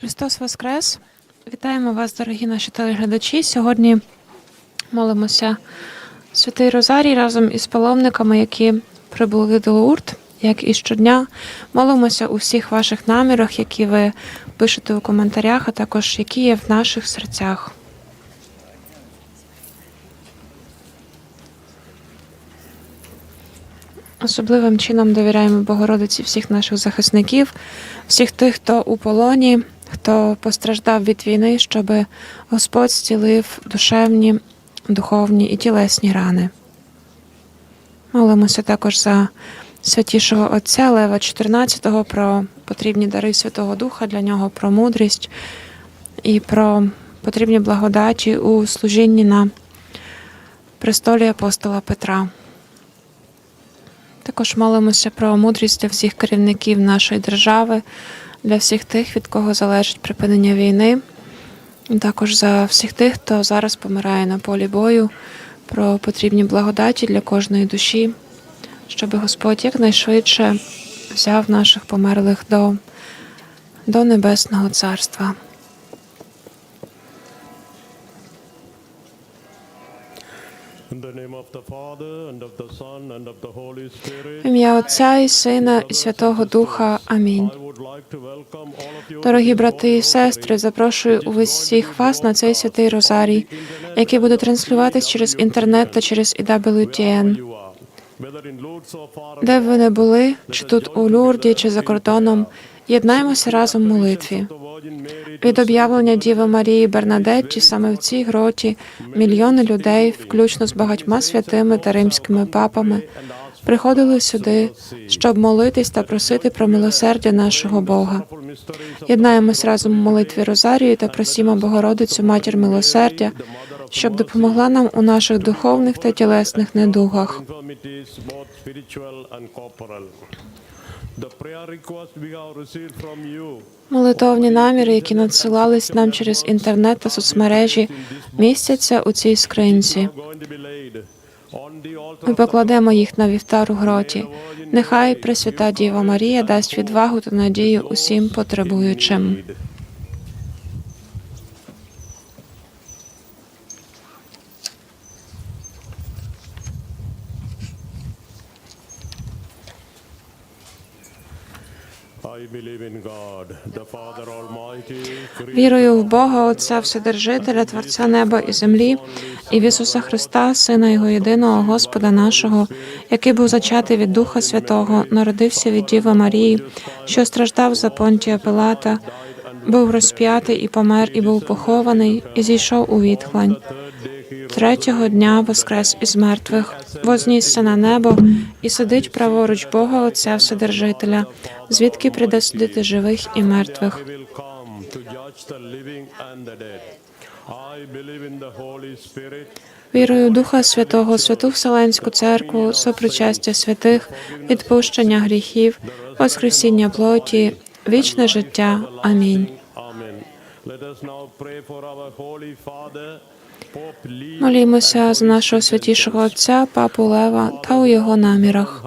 Христос Воскрес! Вітаємо вас, дорогі наші телеглядачі. Сьогодні молимося Святий Розарій разом із паломниками, які прибули до Лурд, як і щодня. Молимося у всіх ваших намірах, які ви пишете у коментарях, а також які є в наших серцях. Особливим чином довіряємо Богородиці всіх наших захисників, всіх тих, хто у полоні, хто постраждав від війни, щоб Господь зцілив душевні, духовні і тілесні рани. Молимося також за святішого Отця Лева XIV про потрібні дари Святого Духа для нього, про мудрість і про потрібні благодаті у служінні на престолі апостола Петра. Також молимося про мудрість для всіх керівників нашої держави, для всіх тих, від кого залежить припинення війни, і також за всіх тих, хто зараз помирає на полі бою, про потрібні благодаті для кожної душі, щоб Господь якнайшвидше взяв наших померлих до, до Небесного Царства. Ім'я Отця і Сина і Святого Духа. Амінь. Дорогі брати і сестри, запрошую усіх вас на цей святий Розарій, який буде транслюватись через інтернет та через EWTN. Де б ви не були, чи тут у Люрді, чи за кордоном, єднаємося разом в молитві. Від об'явлення Діви Марії Бернадетті саме в цій гроті мільйони людей, включно з багатьма святими та римськими папами, приходили сюди, щоб молитись та просити про милосердя нашого Бога. Єднаємось разом у молитві Розарію та просімо Богородицю Матір милосердя, щоб допомогла нам у наших духовних та тілесних недугах. Молитовні наміри, які надсилались нам через інтернет та соцмережі, містяться у цій скринці. Ми покладемо їх на вівтар у гроті. Нехай Пресвята Діва Марія дасть відвагу та надію усім потребуючим. I believe in God, the Father Almighty, creator Вірую в Бога, Отця Вседержителя, Творця неба і землі, і в Ісуса Христа, Сина Його єдиного Господа нашого, який був зачатий від Духа Святого, народився від Діви Марії, що страждав за Понтія Пилата, був розп'ятий і помер, і був похований, і зійшов у відхлань. Третього дня воскрес із мертвих, вознісся на небо і сидить праворуч Бога Отця Вседержителя, звідки прийде судити живих і мертвих. Вірую Духа Святого, Святу Вселенську Церкву, сопричастя святих, відпущення гріхів, воскресіння плоті, вічне життя. Амінь. Молімося за нашого святішого Отця, Папу Лева та у його намірах.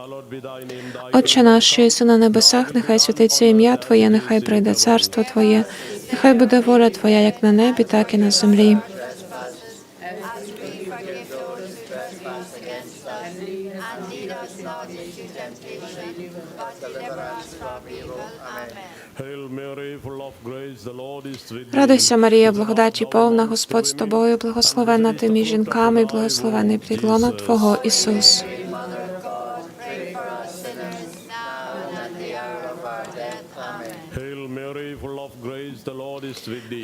Отче наш, що єси на небесах, нехай святиться ім'я Твоє, нехай прийде царство Твоє, нехай буде воля Твоя, як на небі, так і на землі. Hail Mary, full of grace, the Lord is with thee. Радуйся, Марія, благодаті повна, Господь з тобою, благословена ти між жінками, і благословений плід лона Твого Ісус.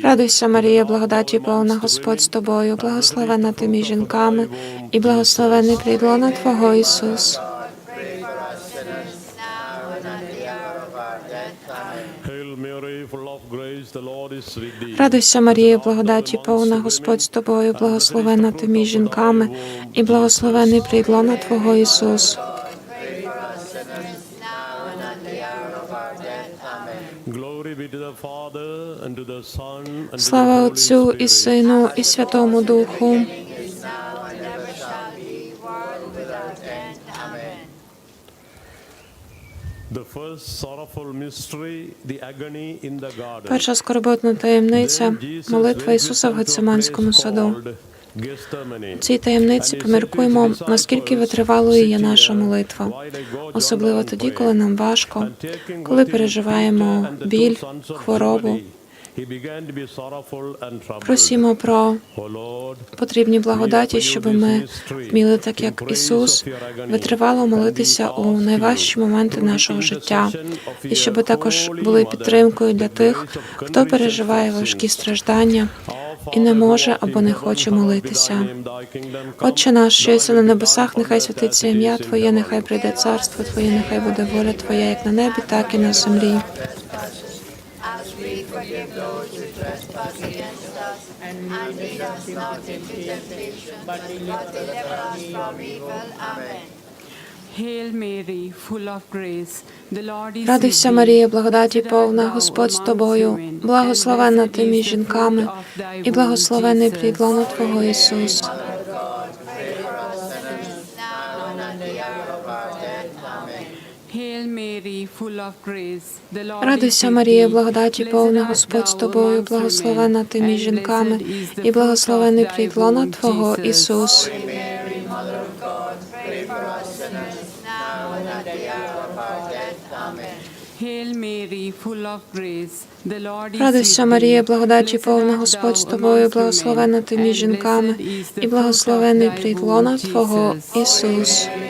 Радуйся, Марія, благодаті повна, Господь з тобою, благословена ти між жінками, і благословений плід лона Твого Ісус. Радуйся, Марія, благодаті повна, Господь з тобою, благословена ти між жінками, і благословений плід Твого Ісус. Слава Отцю і Сину, і Святому Духу. The first sorrowful mystery, the agony in the garden. Перша скорботна таємниця молитва Ісуса в Гециманському саду. В цій таємниці поміркуємо, наскільки витривалою є наша молитва, особливо тоді, коли нам важко, коли переживаємо біль, хворобу. Просімо про потрібні благодаті, щоб ми вміли, так як Ісус, витривало молитися у найважчі моменти нашого життя, і щоб також були підтримкою для тих, хто переживає важкі страждання і не може або не хоче молитися. Отче наш, що єси на небесах, нехай святиться ім'я Твоє, нехай прийде царство Твоє, нехай буде воля Твоя, як на небі, так і на землі. As we forgive those who trespass against us. And lead us not into temptation, but deliver us from evil. Amen. Hail Mary, full of grace, the Lord is Радуйся, with thee. Марія, благодаті повна, Господь з тобою, and ти між жінками, і благословений плід лона Твого Ісус. Радуйся, Марія, благодаті повна, Господь з тобою, amongst благословенна ти між жінками, і благословений of плід лона Твого Ісус. Радуйся, Марія, благодаті повна, Господь з тобою, women, ти між жінками, і благословений of плід лона Твого. Ісус. Hail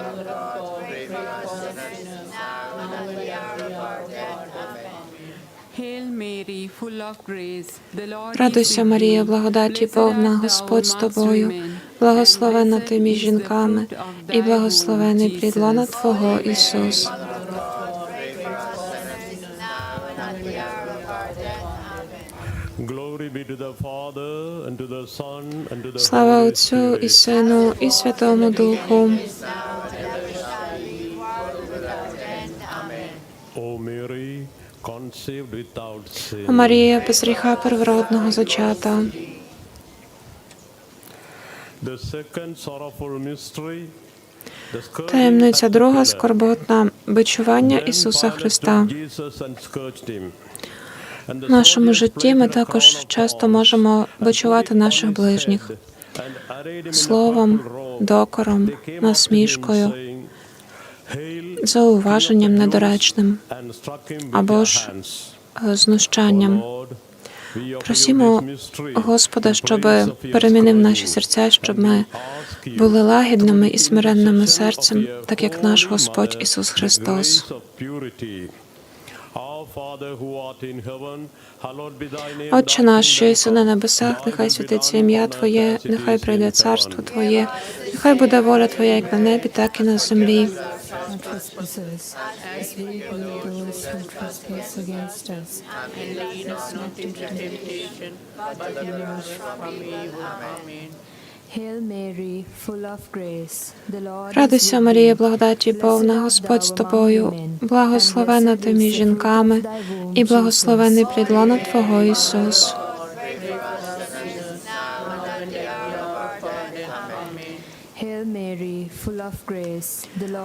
Радуйся, Марія, благодаті повна, Господь з тобою, women, благословенна ти між жінками, і благословений womb, плід лона Твого Ісус. Слава Отцю і Сину, і Святому Духу. Марія, без гріха первородного зачата. Таємниця друга скорботна бичування Ісуса Христа. В нашому житті ми також часто можемо бичувати наших ближніх словом, докором, насмішкою, saying, "Hail, зауваженням King of the Jews," недоречним або ж е, знущанням. Просімо Господа, щоб перемінив наші серця, щоб ми були лагідними і смиренними серцем, так як наш Господь Ісус Христос. Отче наш, що єси на небесах, нехай святиться ім'я Твоє, нехай прийде царство Твоє, нехай буде воля Твоя як на небі, так і на землі. Our trespasses, as we forgive those who trespass against us. And lead us not into temptation, but deliver us from evil. Amen. Радуйся, Марія, благодаті повна, Господь з тобою, благословена ти між жінками, і благословений плід лона Твого Ісус.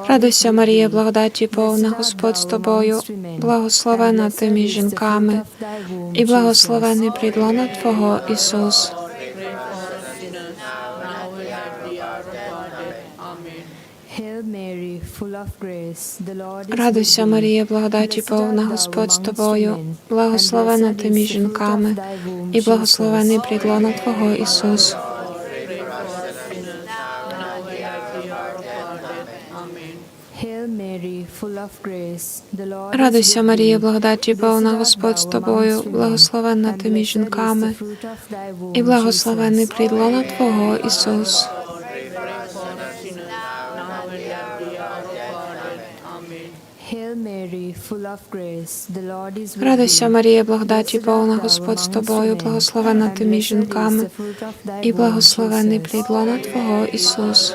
Радуйся, Марія, благодаті повна, Господь з тобою, благословена ти між жінками, і благословений плід лона Твого Ісус. Радуйся. Марія, благодаті повна, Господь з тобою, благословена ти між жінками, і благословений Jesus. плід лона Твого Ісус. Радуйся, Марія, благодаті повна, Господь з тобою, благословенна ти між жінками, і благословений Jesus. Твого Ісус. Радуйся. Марія, благодаті повна, Господь з тобою, women, благословена ти між жінками, і Jesus. плід лона Твого Ісус.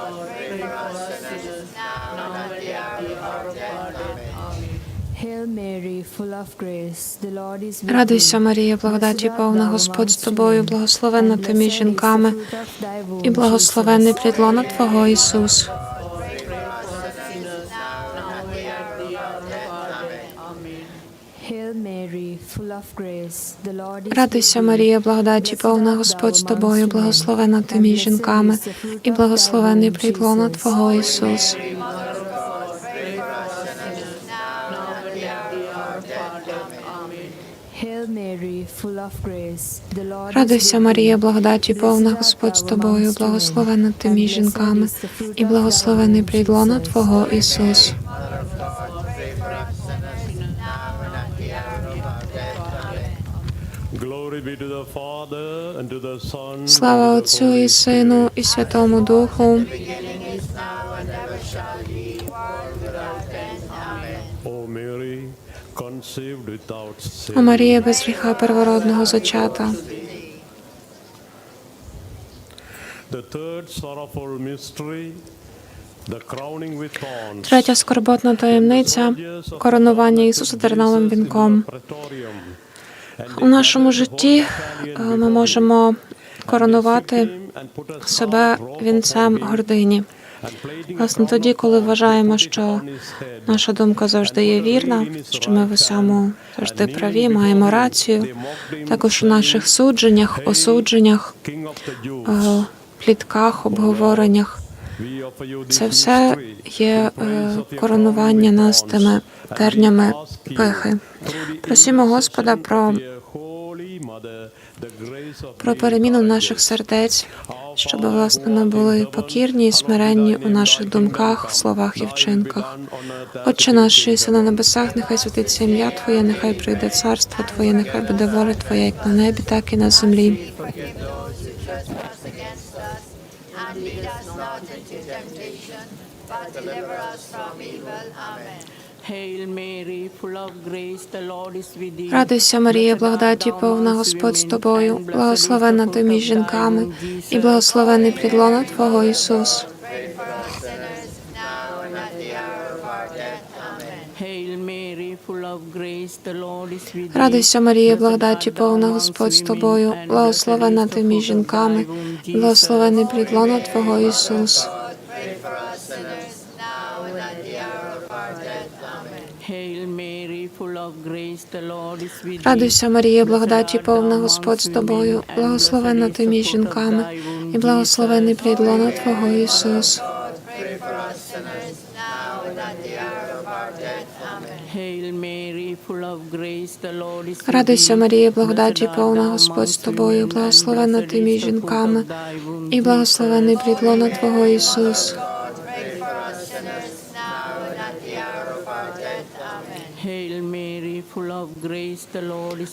Радуйся. Марія, благодаті повна, Господь з тобою, women, благословена ти між жінками, і благословений Jesus. плід лона Твого Ісус. Радуйся. Марія, благодаті повна, Господь з тобою, women, благословена ти між жінками, і of thy благословений womb, плід лона Jesus. Твого Ісус. Радуйся, Марія, благодаті повна, Господь з тобою, благословена ти між жінками, і благословений плід лона Твого Ісус. Слава Отцю і Сину, і Святому Духу. О Марія без гріха первородного зачата. Третя скорботна таємниця коронування Ісуса терновим вінком. У нашому житті е, ми можемо коронувати себе вінцем гордині. Власне, тоді, коли вважаємо, що наша думка завжди є вірна, що ми в усьому завжди праві, маємо рацію, також у наших судженнях, осудженнях, е, плітках, обговореннях. Це все є е, коронування нас тими тернями пихи. Просімо Господа про, про переміну наших сердець, щоб власне ми були покірні і смиренні у наших думках, словах і вчинках. Отче наш, що на небесах, нехай святиться ім'я Твоє, нехай прийде царство Твоє, нехай буде воля Твоя, як на небі, так і на землі. Amen. Радуйся, Марія, благодаті повна, Господь з тобою, благословена ти між жінками, і благословений плід лона Твого Ісус. Радуйся, Марія, благодаті повна, Господь з тобою, благословена ти між жінками, благословений плід лона Твого Ісус. Радуйся, Марія, благодаті повна Господь з тобою, blessed ти між жінками, і благословений Jesus. плід лона Твого Ісус. Радуйся. Марія, благодаті повна Господь з тобою, blessed ти між жінками, і благословений Jesus. плід лона Твого Ісус.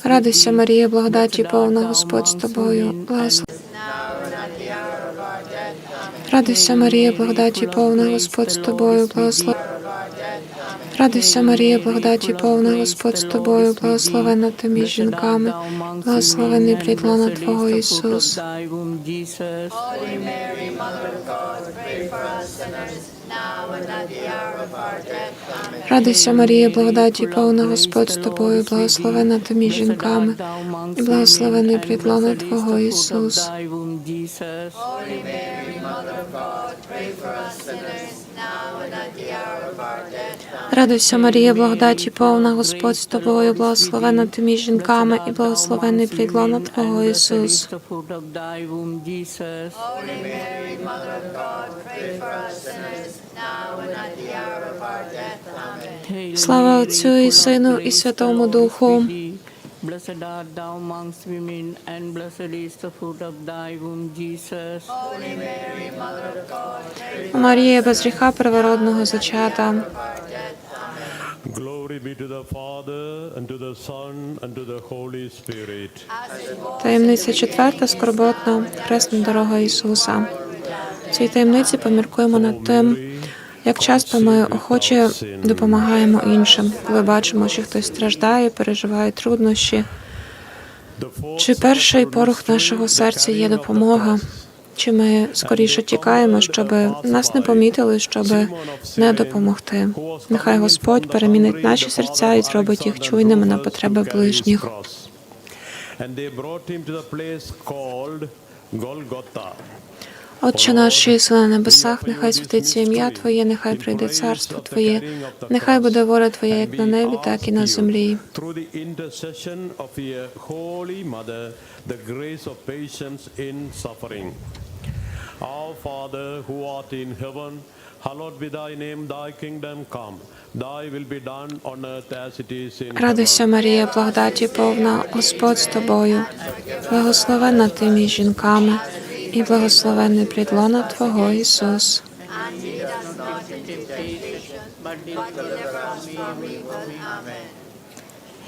Радуйся. Марія, благодаті повна Господь з тобою. Amen. Радуйся, Марія, благодаті повна Господь з тобою, благослов... Радуйся, Марія, благодаті повна Господь з тобою, благословенна ти між жінками, благословений плід лона Твого Ісус. Mary, Радуйся, Марія, благодаті повна Господь з тобою, благословенна ти між жінками, і благословений плід лона Твого Ісус. Радуйся, Марія, благодаті повна Господь з тобою, благословенна ти між жінками, і благословений плід Твого Ісус. Holy Mary, Mother of God, pray for us sinners, Слава Отцю і Сину, і Святому Духу. Blessed art thou amongst women, and blessed is the fruit of thy womb, Jesus. Holy Mary, Mother of God, Марія без гріха первородного зачата. Таємниця четверта скорботна хресна дорога Ісуса. В цій таємниці поміркуємо над тим, як часто ми охоче допомагаємо іншим, коли бачимо, що хтось страждає, переживає труднощі. Чи перший порух нашого серця є допомога? Чи ми скоріше тікаємо, щоб нас не помітили, щоб не допомогти? Нехай Господь перемінить наші серця і зробить їх чуйними на потреби ближніх. Отче наш, що на небесах, нехай святиться ім'я Твоє, нехай прийде царство Твоє, нехай буде воля Твоя як на небі, так і на землі. Holy Mother, the grace of patience in suffering. Our Father who art in heaven, hallowed be thy name, thy kingdom come. Thy will be done on earth as it is in Радуйся, heaven. Марія, благодаті повна, Господь з тобою, благословенна ти між жінками, і благословенний плід лона Твого Ісус. Amen. Hail Mary, full of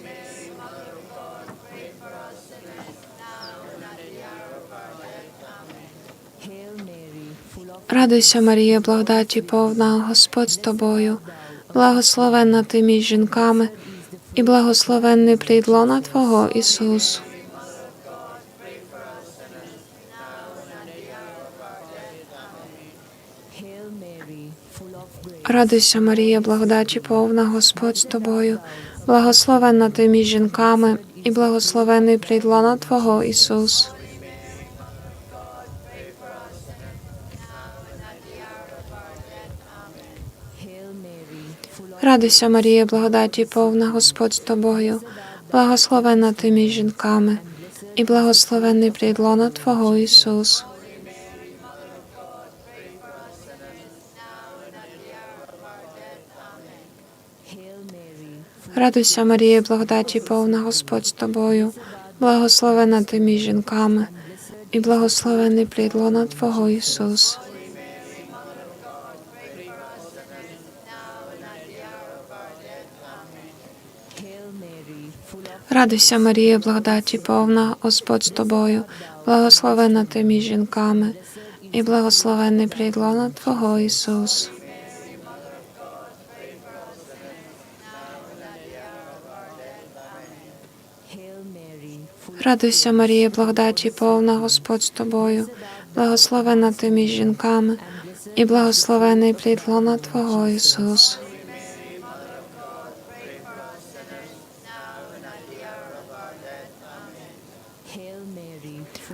Радуйся, Марія, благодаті повна, Господь з тобою, благословенна ти між жінками, і благословенний плід лона Твого Ісус. Hail Mary, full of grace. Радуйся, Марія, благодаті повна, Господь з тобою, благословенна ти між жінками, і благословений плід лона Твого Ісус. Радуйся, Марія, благодаті повна, Господь з тобою, благословенна ти між жінками, і благословений плід Твого Ісус. Радуйся, Марія, благодаті повна, Господь з тобою, благословена ти між жінками, і благословений плід лона Твого Ісус. Радуйся, Марія, благодаті повна, Господь з тобою, благословена ти між жінками, і благословений прідлона Твого Ісус. Радуйся, Марія, благодаті повна, Господь з тобою, благословена ти між жінками, і благословений плід лона Твого Ісус.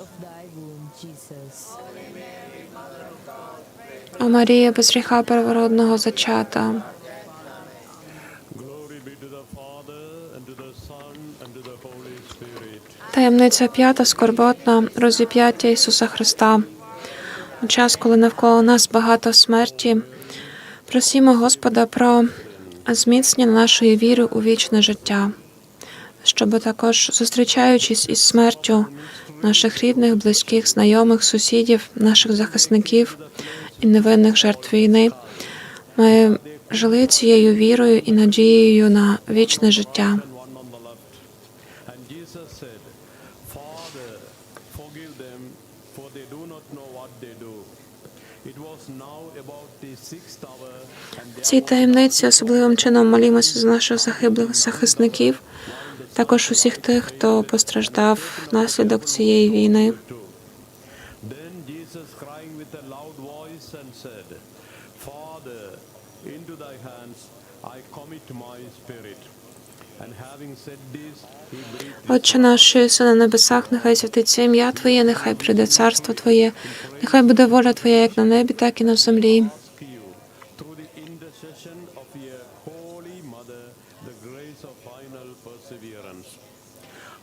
of thy womb, Jesus. О Марія без гріха первородного зачата. Таємниця п'ята скорботна розіп'яття Ісуса Христа. У час, коли навколо нас багато смерті, просімо Господа про зміцнення нашої віри у вічне життя, щоб також, зустрічаючись із смертю наших рідних, близьких, знайомих, сусідів, наших захисників і невинних жертв війни, ми жили цією вірою і надією на вічне життя. цій таємниці особливим чином молімося за наших загиблих захисників, також усіх тих, хто постраждав внаслідок цієї війни. Отче наш, що на небесах, нехай святиться ім'я Твоє, нехай прийде царство Твоє, нехай буде воля Твоя як на небі, так і на землі. ask you, through the intercession of your holy mother, the grace of final perseverance.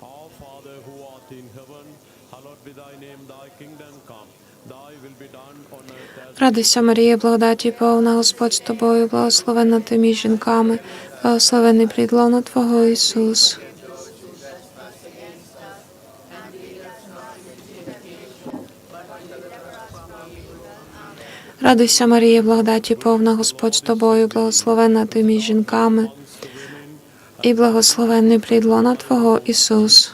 Our Father who art in heaven, hallowed be thy name, thy kingdom come, thy will be done on earth as Радуйся, Марія, благодаті повна Господь з тобою, благословенна ти між жінками, благословений плід лона Твого Ісус. Радуйся, Марія, благодаті повна Господь з тобою, благословенна ти між жінками, і благословенний плід лона Твого Ісус.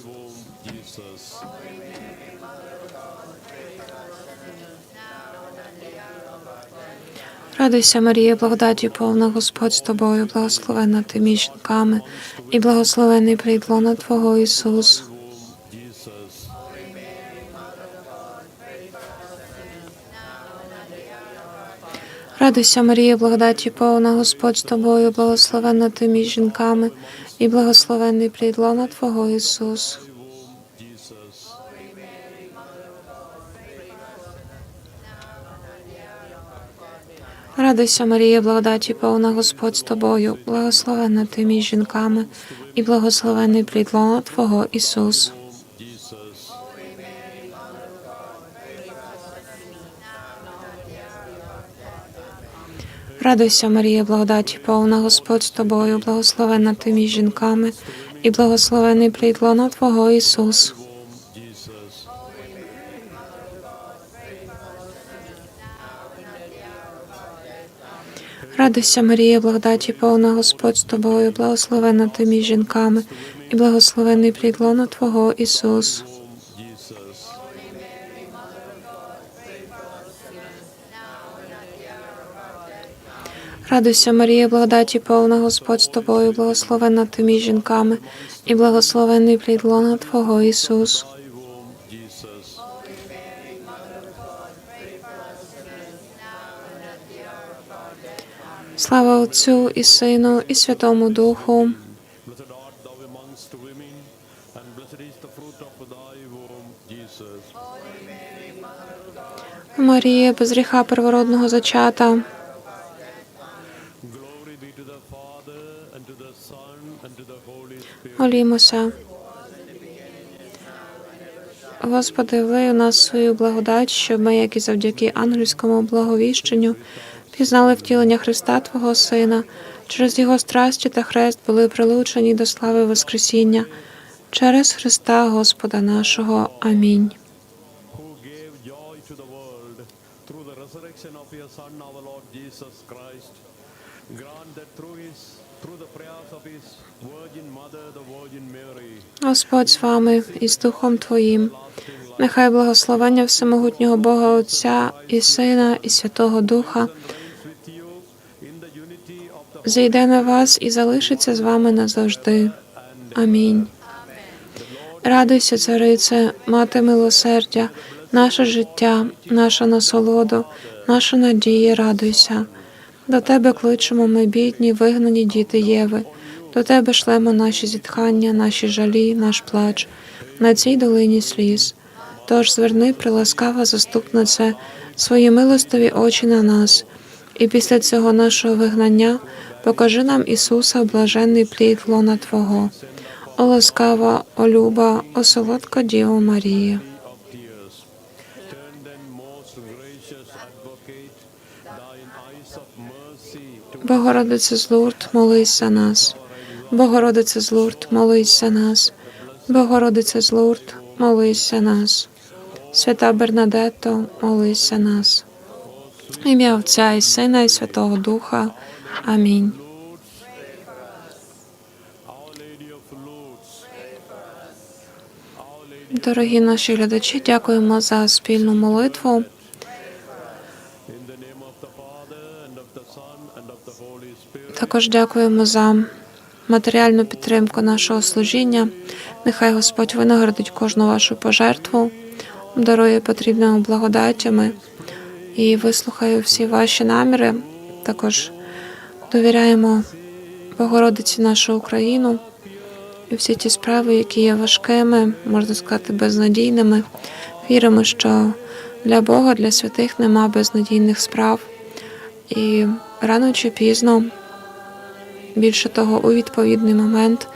Радуйся, Марія, благодаті повна Господь з тобою, благословенна ти між жінками, і благословений плід Твого Ісус. Радуйся, Марія, благодаті повна Господь з тобою, благословенна ти між жінками, і благословений плід лона Твого Ісус. Радуйся, Марія, благодаті повна Господь з тобою, благословенна ти між жінками, і благословений плід лона Твого Ісус. Радуйся, Марія, благодаті повна Господь з тобою, благословенна ти між жінками, і благословений плід лона Твого Ісус. Радуйся, Марія, благодаті повна Господь з тобою, благословенна ти між жінками, і благословений плід лона Твого Ісус. Радуйся, Марія, благодаті повна Господь з тобою, благословенна ти між жінками, і благословений плід лона Твого Ісус. Слава Отцю і Сину, і Святому Духу. Марія, без гріха первородного зачата, молімося. Господи, влий у нас свою благодать, щоб ми, як і завдяки ангельському благовіщенню, пізнали втілення Христа Твого Сина, через Його страсті та хрест були прилучені до слави Воскресіння, через Христа Господа нашого. Амінь. Господь з вами і з Духом Твоїм. Нехай благословення Всемогутнього Бога Отця і Сина, і Святого Духа with you in the unity of the зійде на вас і залишиться з вами назавжди. Амінь. Радуйся, царице, мати милосердя, наше життя, наша насолоду, наша надія, радуйся. До тебе кличемо ми, бідні, вигнані діти Єви. До тебе шлемо наші зітхання, наші жалі, наш плач на цій долині сліз. Тож зверни, приласкава заступнице, свої милостиві очі на нас, і після цього нашого вигнання покажи нам Ісуса, блаженний плід лона Твого. О ласкава, о люба, о солодка Діво Марія. Богородице з Лурд, молись за нас. Богородице з Лурд, молись за нас. Богородице з Лурд, молись за нас. Свята Бернадетто, молись за нас. Ім'я Отця і Сина і Святого Духа. Амінь. Дорогі наші глядачі, дякуємо за спільну молитву. Також дякуємо за матеріальну підтримку нашого служіння. Нехай Господь винагородить кожну вашу пожертву, дарує потрібними благодаттями і вислухає всі ваші наміри. Також довіряємо Богородиці нашу Україну і всі ті справи, які є важкими, можна сказати, безнадійними. Віримо, що для Бога, для святих нема безнадійних справ. І рано чи пізно, більше того, у відповідний момент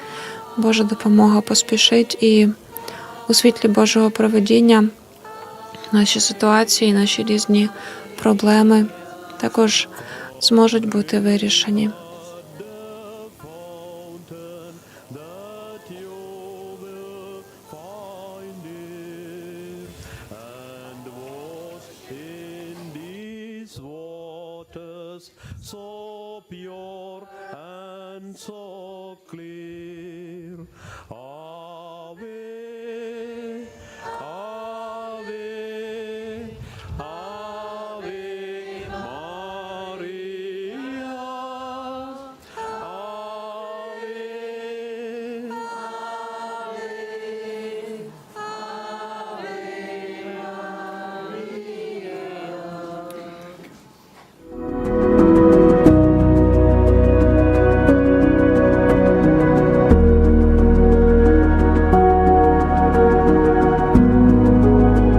Божа допомога поспішить і у світлі Божого проведіння наші ситуації, наші різні проблеми також зможуть бути вирішені.